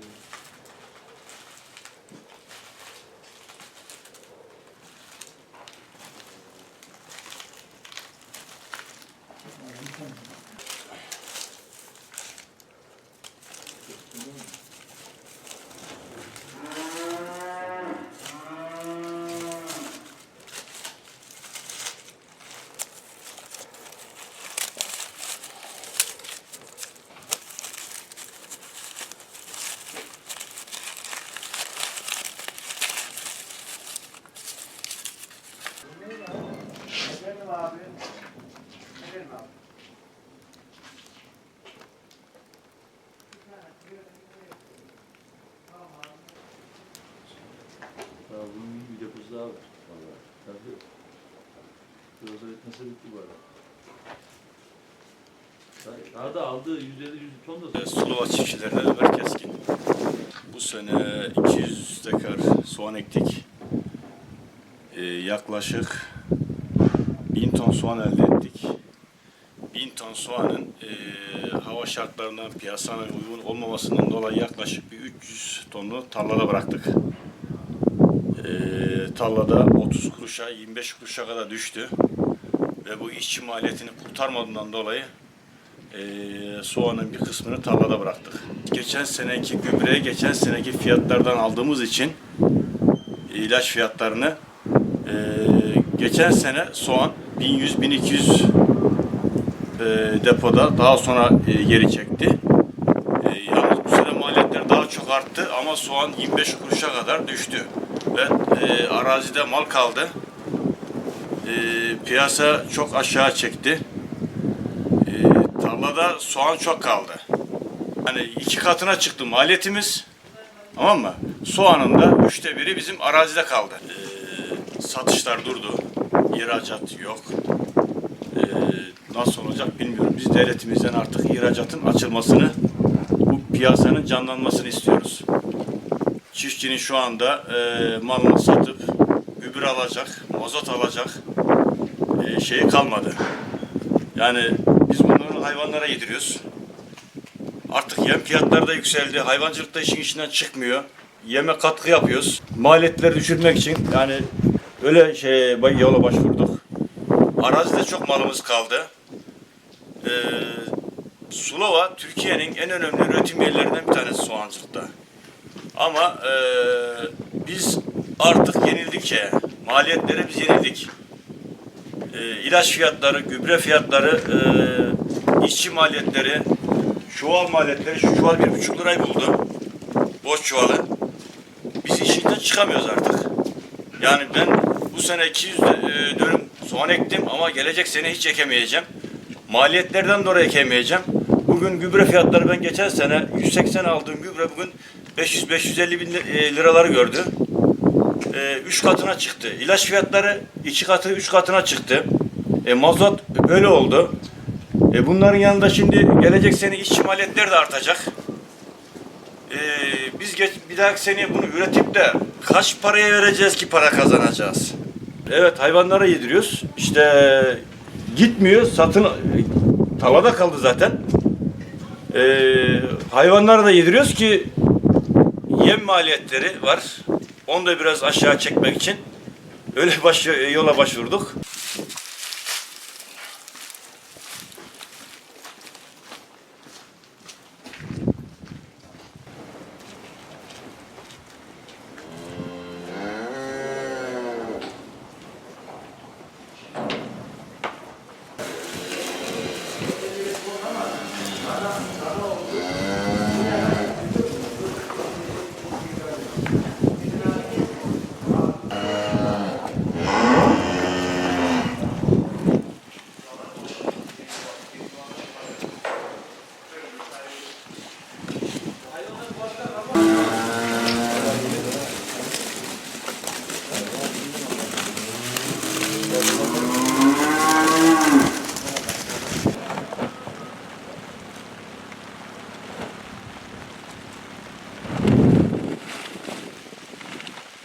to do. Etmese bitti bu arada. Daha- da aldığı 150 100 ton da Sulova çiftçilerine Ömer Keskin. Bu sene 200 dekar soğan ektik. Ee, yaklaşık 1000 ton soğan elde ettik. 1000 ton soğanın ee, hava şartlarından piyasanın uygun olmamasından dolayı yaklaşık bir 300 tonlu tarlada bıraktık. Ee, tarlada 30 kuruşa 25 kuruşa kadar düştü. Ve bu işçi maliyetini kurtarmadığından dolayı ee, soğanın bir kısmını tarlada bıraktık. Geçen seneki gübreye geçen seneki fiyatlardan aldığımız için ilaç fiyatlarını ee, geçen sene soğan 1100-1200 ee, depoda daha sonra ee, geri çekti. Ee, yalnız bu sene maliyetler daha çok arttı ama soğan 25 kuruşa kadar düştü. Ve ee, arazide mal kaldı. Ee, piyasa çok aşağı çekti. Ee, tarlada soğan çok kaldı. Hani iki katına çıktı maliyetimiz. Tamam mı? Soğanın da üçte biri bizim arazide kaldı. Ee, satışlar durdu. İhracat yok. Ee, nasıl olacak bilmiyorum. Biz devletimizden artık ihracatın açılmasını, bu piyasanın canlanmasını istiyoruz. Çiftçinin şu anda e, malını satıp gübre alacak, mazot alacak e, şeyi kalmadı. Yani biz bunları hayvanlara yediriyoruz. Artık yem fiyatları da yükseldi. Hayvancılık da işin içinden çıkmıyor. Yeme katkı yapıyoruz. Maliyetleri düşürmek için yani öyle şey yola başvurduk. Arazide çok malımız kaldı. Ee, Sulova Türkiye'nin en önemli üretim yerlerinden bir tanesi soğancılıkta. Ama e, biz artık yenildik ya. Maliyetlere biz yenildik e, ilaç fiyatları, gübre fiyatları, e, işçi maliyetleri, çuval maliyetleri, şu çuval bir buçuk lirayı buldu. Boş çuvalı. Biz işinden çıkamıyoruz artık. Yani ben bu sene 200 de- e, dönüm soğan ektim ama gelecek sene hiç ekemeyeceğim. Maliyetlerden dolayı ekemeyeceğim. Bugün gübre fiyatları ben geçen sene 180 aldığım gübre bugün 500-550 bin e, liraları gördü e, üç katına çıktı. İlaç fiyatları iki katı, üç katına çıktı. E, mazot böyle oldu. E, bunların yanında şimdi gelecek sene işçi maliyetleri de artacak. E, biz geç, bir dahaki seneye bunu üretip de kaç paraya vereceğiz ki para kazanacağız? Evet hayvanlara yediriyoruz. İşte gitmiyor, satın tavada kaldı zaten. E, hayvanlara da yediriyoruz ki yem maliyetleri var. Onu da biraz aşağı çekmek için öyle baş, yola başvurduk.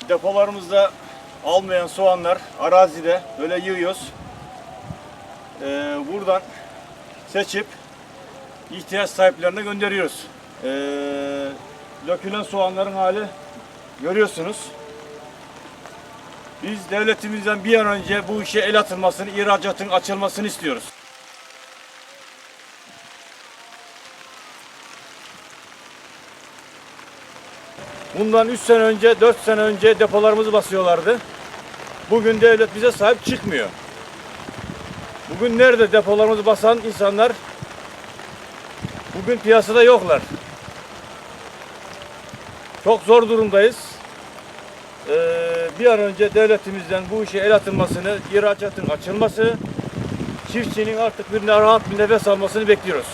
Depolarımızda almayan soğanlar arazide böyle yığıyoruz. Ee, buradan seçip ihtiyaç sahiplerine gönderiyoruz. Ee, dökülen soğanların hali görüyorsunuz. Biz devletimizden bir an önce bu işe el atılmasını, ihracatın açılmasını istiyoruz. Bundan 3 sene önce, 4 sene önce depolarımızı basıyorlardı. Bugün devlet bize sahip çıkmıyor. Bugün nerede depolarımızı basan insanlar bugün piyasada yoklar. Çok zor durumdayız. Ee, bir an önce devletimizden bu işe el atılmasını, ihracatın açılması, çiftçinin artık bir rahat bir nefes almasını bekliyoruz.